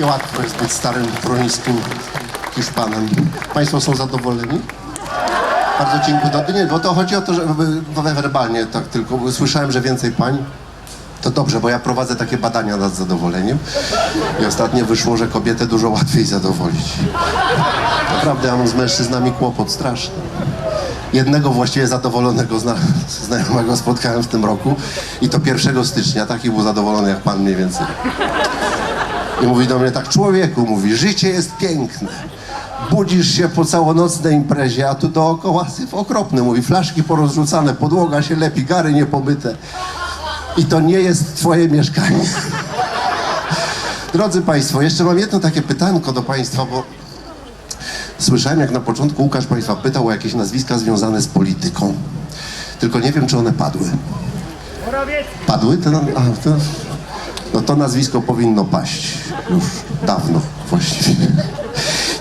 Niełatwo jest być starym, troniskim Hiszpanem. Państwo są zadowoleni? Bardzo dziękuję. No, nie, bo to chodzi o to, że wy- werbalnie tak tylko słyszałem, że więcej pań. To dobrze, bo ja prowadzę takie badania nad zadowoleniem i ostatnio wyszło, że kobietę dużo łatwiej zadowolić. Naprawdę, ja mam z mężczyznami kłopot straszny. Jednego właściwie zadowolonego zna znajomego spotkałem w tym roku i to 1 stycznia. Taki był zadowolony jak pan mniej więcej. I mówi do mnie tak, człowieku, mówi, życie jest piękne. Budzisz się po całonocnej imprezie, a tu dookoła syf okropny. Mówi, flaszki porozrzucane, podłoga się lepi, gary niepomyte. I to nie jest twoje mieszkanie. Drodzy Państwo, jeszcze mam jedno takie pytanko do Państwa, bo słyszałem, jak na początku Łukasz Państwa pytał o jakieś nazwiska związane z polityką. Tylko nie wiem, czy one padły. Padły? Te, a, no to nazwisko powinno paść. Już dawno właściwie.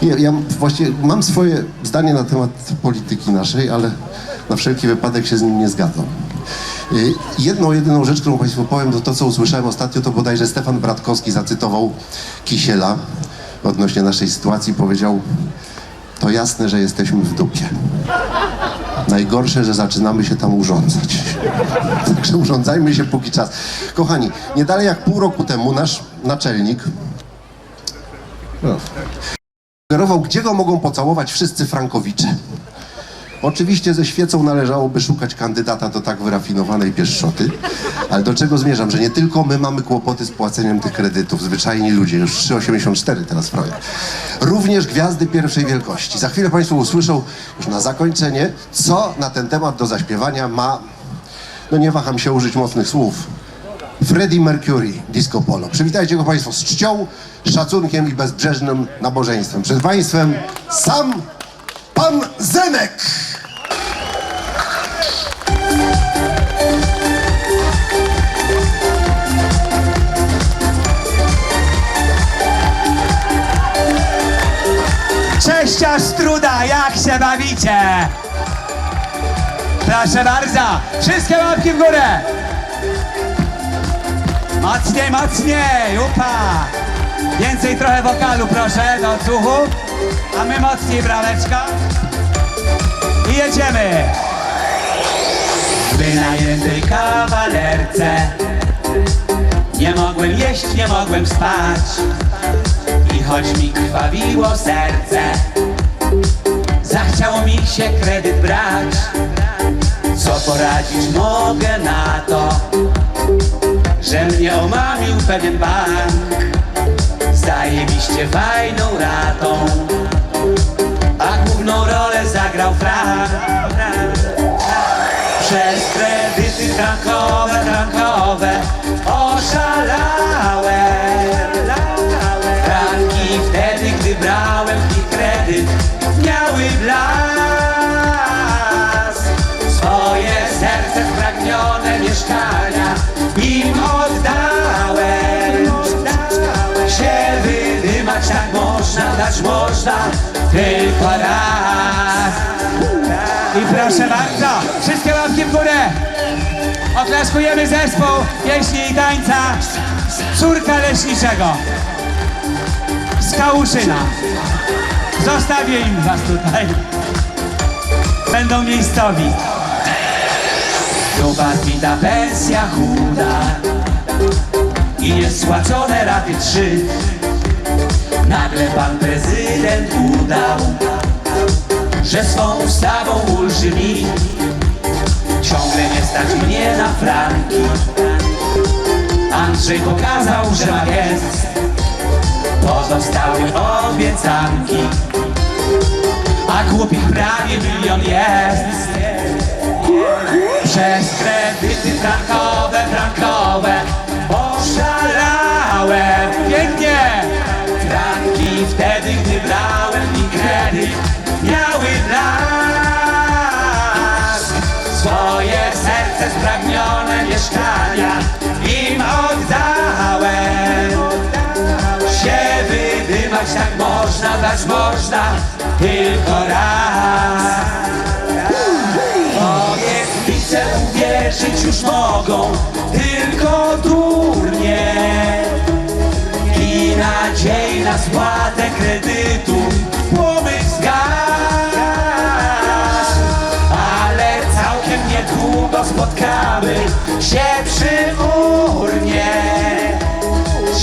Ja, ja właściwie mam swoje zdanie na temat polityki naszej, ale na wszelki wypadek się z nim nie zgadzam. Y, Jedną, jedyną rzecz, którą Państwu powiem, to to, co usłyszałem ostatnio, to bodajże Stefan Bratkowski zacytował Kisiela odnośnie naszej sytuacji. Powiedział, to jasne, że jesteśmy w dupie. Najgorsze, że zaczynamy się tam urządzać. Także urządzajmy się póki czas. Kochani, nie dalej jak pół roku temu nasz naczelnik sugerował, gdzie go mogą pocałować wszyscy frankowicze. Oczywiście ze świecą należałoby szukać kandydata do tak wyrafinowanej pieszczoty, ale do czego zmierzam, że nie tylko my mamy kłopoty z płaceniem tych kredytów, zwyczajni ludzie, już 3,84 teraz frank. Również gwiazdy pierwszej wielkości. Za chwilę Państwo usłyszą już na zakończenie, co na ten temat do zaśpiewania ma, no nie waham się użyć mocnych słów, Freddie Mercury, Disco Polo. Przywitajcie go Państwo z czcią, szacunkiem i bezbrzeżnym nabożeństwem. Przed Państwem sam Pan Zenek! Cześć Struda, jak się bawicie? Proszę bardzo, wszystkie łapki w górę! Mocniej, mocniej, upa! Więcej trochę wokalu proszę, do odsłuchu. A my mocniej, braweczka. I jedziemy! Wynajętej kawalerce Nie mogłem jeść, nie mogłem spać choć mi krwawiło serce. Zachciało mi się kredyt brać. Co poradzić mogę na to Że mnie omamił pewien bank. Zajebiście fajną ratą A główną rolę zagrał Frank. Przez kredyty frankowe, frankowe Oszalałem można, Tylko raz I proszę bardzo, wszystkie łapki w górę Oklaskujemy zespół pieśni i tańca Córka Leśniczego z Kałuszyna. Zostawię im was tutaj. Będą miejscowi. Was wita pensja chuda i niespłacone raty trzy. Nagle pan prezydent udał, że swą ustawą ulży mi. Ciągle nie stać mnie na franki. Andrzej pokazał, że ma gest Pozostały obiecanki A głupich prawie milion jest Przez kredyty frankowe, frankowe wtedy, brałem mi kredyt. Miały blask. Swoje serce spragnione mieszkania Im oddałem. Się wydymać tak można, dać można tylko raz. Obietnice uwierzyć już mogą tylko durnie i nadzieję spłatę kredytu Płomyk zgasz Ale całkiem niedługo spotkamy się przy urnie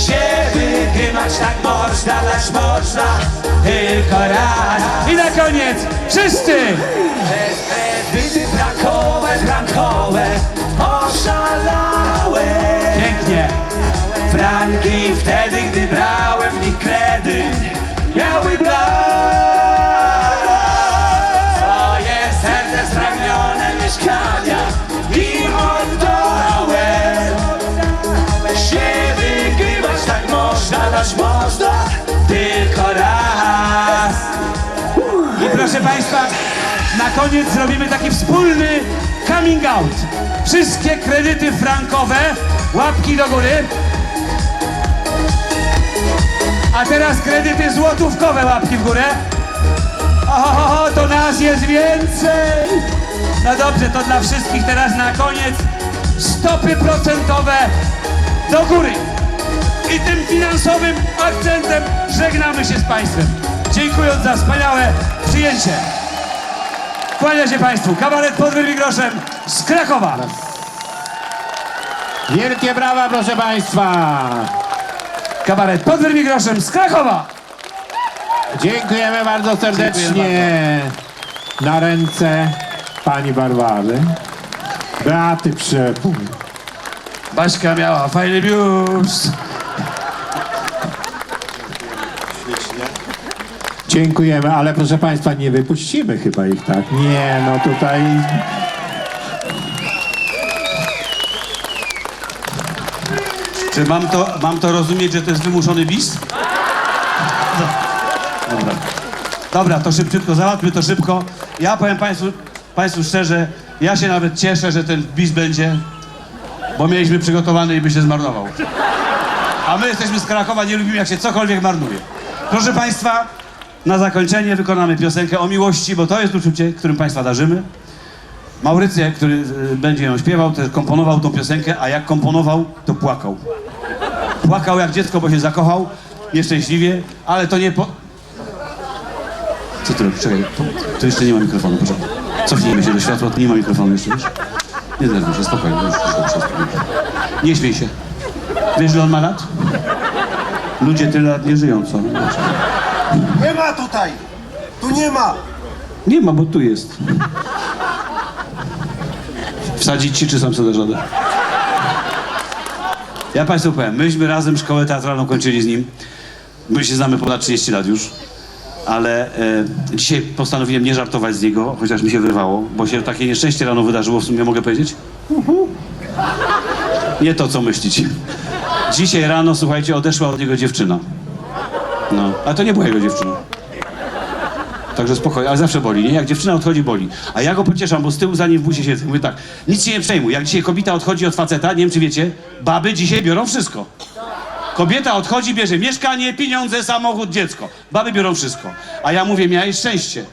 Się wygrywać tak można, dać można tylko raz I na koniec wszyscy! Kredyty frankowe, frankowe oszalałe. Franki wtedy, gdy brałem w nich kredyt Miały blask Swoje serce spragnione mieszkania Im oddałem Się wygrywać tak można, dać można Tylko raz I proszę Państwa, na koniec zrobimy taki wspólny coming out. Wszystkie kredyty frankowe, łapki do góry. A teraz kredyty złotówkowe, łapki w górę. O, to nas jest więcej. No dobrze, to dla wszystkich teraz na koniec stopy procentowe do góry. I tym finansowym akcentem żegnamy się z Państwem. Dziękując za wspaniałe przyjęcie. Kłania się Państwu. Kabaret pod groszem z Krakowa. Wielkie brawa, proszę Państwa! Kabaret pod groszem z Krakowa. Dziękujemy bardzo serdecznie na ręce pani Barbary. Beaty Przepój. Baśka miała fajny biust. Dziękujemy, ale proszę Państwa, nie wypuścimy chyba ich tak. Nie, no tutaj... Czy mam to, mam to rozumieć, że to jest wymuszony bis? Dobra. Dobra, to szybciutko, załatwmy to szybko. Ja powiem Państwu, państwu szczerze, ja się nawet cieszę, że ten bis będzie, bo mieliśmy przygotowany i by się zmarnował. A my jesteśmy z Krakowa, nie lubimy jak się cokolwiek marnuje. Proszę Państwa, na zakończenie wykonamy piosenkę o miłości, bo to jest uczucie, którym Państwa darzymy. Maurycy, który y, będzie ją śpiewał, też komponował tą piosenkę, a jak komponował, to płakał. Płakał jak dziecko, bo się zakochał, nieszczęśliwie, ale to nie po... Co ty robisz? Czekaj, to, to jeszcze nie ma mikrofonu, proszę. Cofnijmy się do światła, nie ma mikrofonu jeszcze, wiesz? Nie denerwuj się, spokojnie, już, już, już. Nie śmiej się. Wiesz, ile on ma lat? Ludzie tyle lat nie żyją, co? Nie ma tutaj! Tu nie ma! Nie ma, bo tu jest. Wsadzić ci, czy sam sobie radę? Ja Państwu powiem, myśmy razem szkołę teatralną kończyli z nim. My się znamy ponad 30 lat już. Ale e, dzisiaj postanowiłem nie żartować z niego, chociaż mi się wyrwało, bo się takie nieszczęście rano wydarzyło, w sumie mogę powiedzieć? Nie to, co myślicie. Dzisiaj rano, słuchajcie, odeszła od niego dziewczyna. No, ale to nie była jego dziewczyna. Także spokojnie, ale zawsze boli, nie? Jak dziewczyna odchodzi, boli. A ja go pocieszam, bo z tyłu za nim w busie siedzę. Mówię tak, nic się nie przejmuj. Jak dzisiaj kobieta odchodzi od faceta, nie wiem czy wiecie, baby dzisiaj biorą wszystko. Kobieta odchodzi, bierze mieszkanie, pieniądze, samochód, dziecko. Baby biorą wszystko. A ja mówię, miałeś szczęście.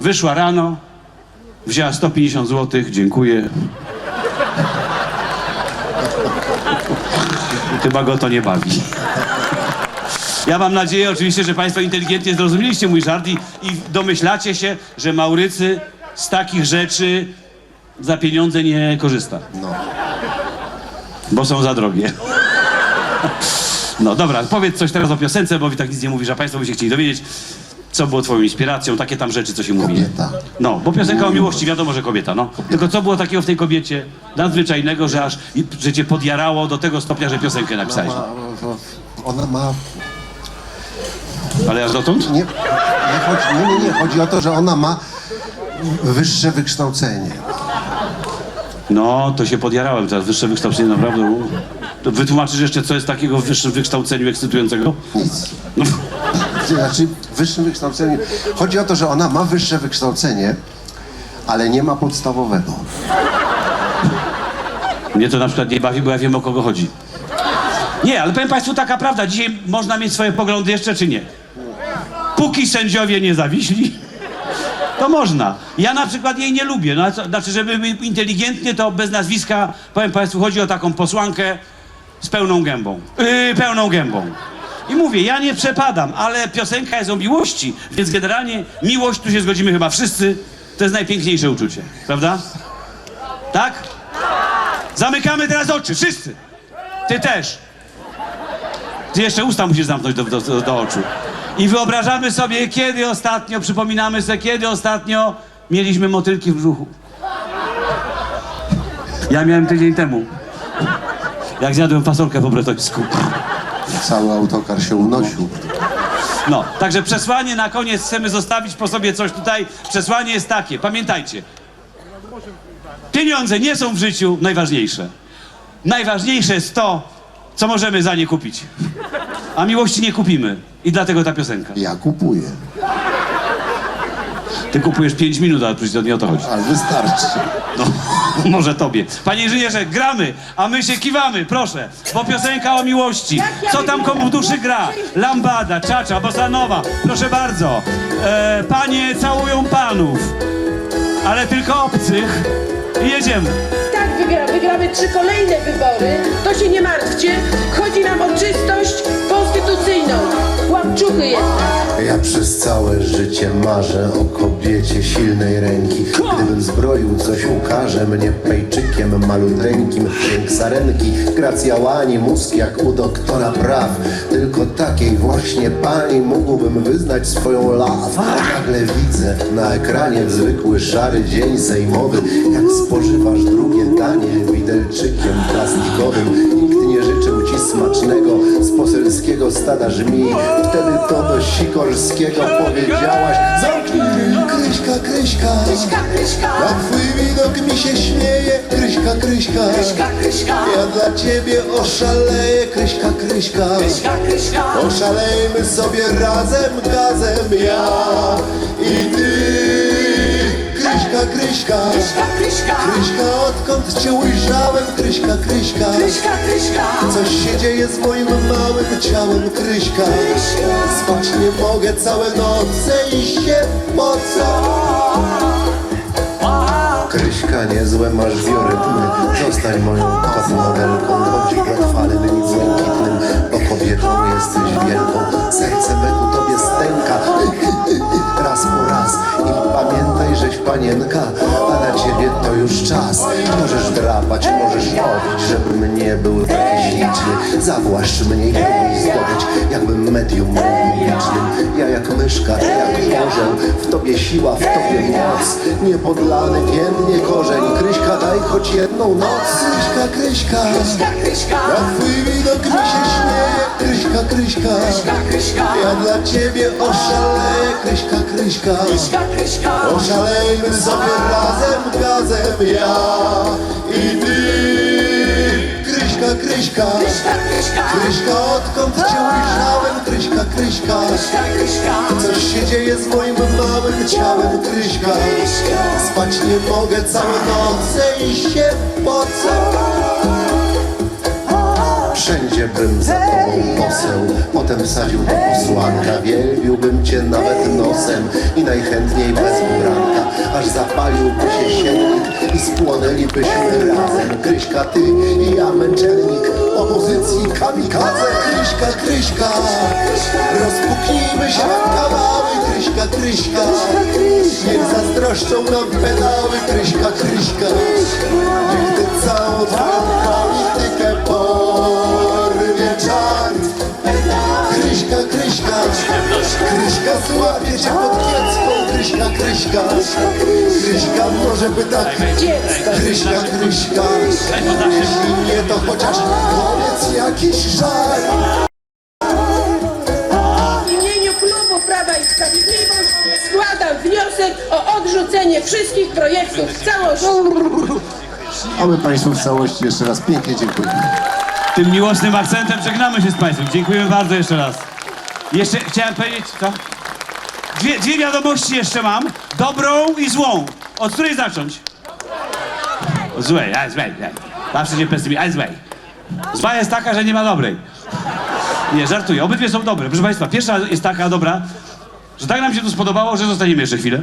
Wyszła rano, wzięła 150 zł, dziękuję. Chyba go to nie bawi. Ja mam nadzieję oczywiście, że Państwo inteligentnie zrozumieliście mój żart i, i domyślacie się, że Maurycy z takich rzeczy za pieniądze nie korzysta. No. Bo są za drogie. No dobra, powiedz coś teraz o piosence, bo tak nic nie mówisz, a Państwo by się chcieli dowiedzieć, co było Twoją inspiracją, takie tam rzeczy, co się mówi. Kobieta. No, bo piosenka o miłości, wiadomo, że kobieta, no. Tylko co było takiego w tej kobiecie nadzwyczajnego, że aż, że Cię podjarało do tego stopnia, że piosenkę napisałeś? Ma, ona ma... Ale aż dotąd? Nie, nie, chodzi, nie, nie, nie. Chodzi o to, że ona ma wyższe wykształcenie. No, to się podjarałem teraz, wyższe wykształcenie, naprawdę. To wytłumaczysz jeszcze, co jest takiego w wyższym wykształceniu ekscytującego? Nic. No, Znaczy, wyższym wykształceniu. Chodzi o to, że ona ma wyższe wykształcenie, ale nie ma podstawowego. mnie to na przykład nie bawi, bo ja wiem, o kogo chodzi. Nie, ale powiem Państwu taka prawda, dzisiaj można mieć swoje poglądy jeszcze, czy nie? Póki sędziowie nie zawiśli, to można. Ja na przykład jej nie lubię. No, co, znaczy, żeby być inteligentnie, to bez nazwiska, powiem Państwu, chodzi o taką posłankę z pełną gębą. Yy, pełną gębą. I mówię, ja nie przepadam, ale piosenka jest o miłości, więc generalnie miłość, tu się zgodzimy chyba wszyscy, to jest najpiękniejsze uczucie, prawda? Tak? Zamykamy teraz oczy, wszyscy. Ty też. Ty jeszcze usta musisz zamknąć do, do, do oczu. I wyobrażamy sobie, kiedy ostatnio, przypominamy sobie, kiedy ostatnio mieliśmy motylki w brzuchu. Ja miałem tydzień temu. Jak zjadłem fasolkę po bretońsku. Cały autokar się unosił. No, także przesłanie na koniec chcemy zostawić po sobie coś tutaj. Przesłanie jest takie, pamiętajcie. Pieniądze nie są w życiu najważniejsze. Najważniejsze jest to, co możemy za nie kupić. A miłości nie kupimy. I dlatego ta piosenka. Ja kupuję, Ty kupujesz 5 minut, ale przecież to nie o to chodzi. ale wystarczy. No, może tobie. Panie inżynierze, gramy, a my się kiwamy, proszę. Bo piosenka o miłości. Co tam komu w duszy gra? Lambada, czacza, bossa nowa. Proszę bardzo. E, panie całują panów, ale tylko obcych. I jedziemy. Tak, wygra, wygramy trzy kolejne wybory. To się nie martwcie. Chodzi nam o czystość Łapczuchy jednak. Ja przez całe życie marzę o kobiecie silnej ręki. Gdybym zbroił coś ukaże mnie pejczykiem maluteńkim. Dźwięk sarenki, gracja łani, mózg jak u doktora praw. Tylko takiej właśnie pani mógłbym wyznać swoją law Nagle widzę na ekranie w zwykły szary dzień sejmowy. Jak spożywasz drugie danie widelczykiem plastikowym smacznego z poselskiego stada żmi. Wtedy to do Sikorskiego powiedziałaś Zamknij ryj, Kryśka, Kryśka. Na twój widok mi się śmieje Kryśka, Kryśka. Ja dla ciebie oszaleję Kryśka, Kryśka. Oszalejmy sobie razem, gazem Ja i ty Kryśka, Kryśka. Kryśka, odkąd cię ujrzałem. Kryśka, Kryśka. Coś się dzieje z moim małym ciałem Kryśka. Spać nie mogę całe noce i się pocę Kryśka, niezłe masz biorytmy Zostań moją top modelką. Bądź panienka A na ciebie to już czas. Możesz drapać, możesz chodzić Żebym nie był taki śliczny. Zawłaszcz mnie i próbuj zdobyć Jakbym medium publicznym Ja jak myszka, ty jak orzeł W tobie siła, w tobie moc. Niepodlany pięknie korzeń. Kryśka, daj choć jedną noc. Kryśka, Kryśka. Na twój widok mi się śmieje Kryśka, Kryśka. Ja dla ciebie oszaleję Kryśka, Kryśka Oszalejmy sobie razem, gazem ja i ty. Kryśka, Kryśka. Kryśka, odkąd cię ujrzałem Kryśka, Kryśka. Coś się dzieje z moim małym ciałem Kryśka. Spać nie mogę całe noce i się pocę Wszędzie bym za tobą poseł. Potem wsadził do posłanka Wielbiłbym cię nawet nosem. I najchętniej bez ubranka Aż zapaliłby się siennik I spłonęlibyśmy razem. Kryśka, ty i ja męczennik Opozycji kamikadze. Kryśka, Kryśka Rozpuknijmy się w kawały Kryśka, Kryśka Niech zazdroszczą nam pedały. Kryśka, Kryśka ty całą twoją Kryśka złapie cię pod kiecką Kryśka, Kryśka Kryśka może by tak Kryśka, Kryśka Jeśli nie to chociaż powiedz jakiś żart W imieniu klubu Prawa i Sprawiedliwość składam wniosek o odrzucenie wszystkich projektów w całości. My Państwu w całości jeszcze raz pięknie dziękujemy. Tym miłosnym akcentem żegnamy się z Państwem. Dziękujemy bardzo jeszcze raz. Jeszcze chciałem powiedzieć, co? Dwie, dwie wiadomości jeszcze mam. Dobrą i złą. Od której zacząć? Złej, a złej, złej. Zawsze się pesymizm, a złej. Zła jest taka, że nie ma dobrej. Nie, żartuję. Obydwie są dobre. Proszę Państwa, pierwsza jest taka dobra, że tak nam się tu spodobało, że zostaniemy jeszcze chwilę.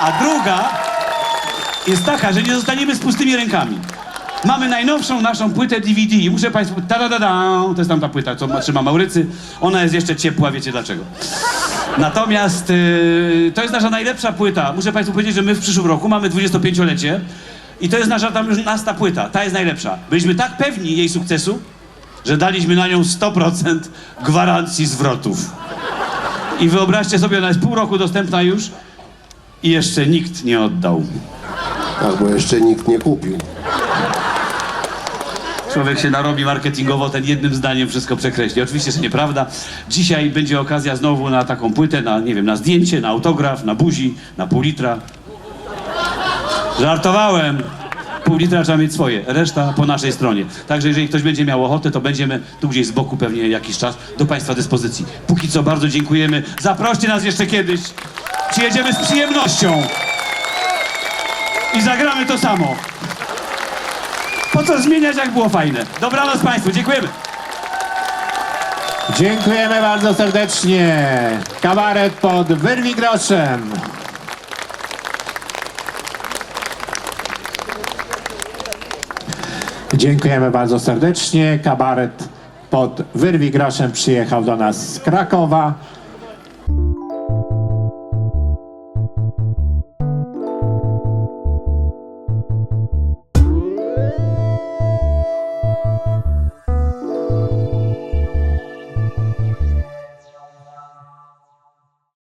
A druga jest taka, że nie zostaniemy z pustymi rękami. Mamy najnowszą naszą płytę DVD i muszę Państwu... Ta da da da To jest tam ta płyta, co ma- trzyma Maurycy. Ona jest jeszcze ciepła, wiecie dlaczego. Natomiast yy, to jest nasza najlepsza płyta. Muszę Państwu powiedzieć, że my w przyszłym roku mamy 25-lecie i to jest nasza tam już nasta płyta. Ta jest najlepsza. Byliśmy tak pewni jej sukcesu, że daliśmy na nią 100% gwarancji zwrotów. I wyobraźcie sobie, ona jest pół roku dostępna już i jeszcze nikt nie oddał. Tak, bo jeszcze nikt nie kupił. Człowiek się narobi marketingowo, ten jednym zdaniem wszystko przekreśli. Oczywiście, że nieprawda. Dzisiaj będzie okazja znowu na taką płytę, na, nie wiem, na zdjęcie, na autograf, na buzi, na pół litra. Żartowałem. Pół litra trzeba mieć swoje, reszta po naszej stronie. Także jeżeli ktoś będzie miał ochotę, to będziemy tu gdzieś z boku pewnie jakiś czas do Państwa dyspozycji. Póki co bardzo dziękujemy. Zaproście nas jeszcze kiedyś. Przyjedziemy z przyjemnością. I zagramy to samo. Po co zmieniać, jak było fajne? Dobranoc Państwu, dziękujemy. Dziękujemy bardzo serdecznie. Kabaret pod Wyrwi Groszem. Dziękujemy bardzo serdecznie. Kabaret pod Wyrwi Groszem przyjechał do nas z Krakowa.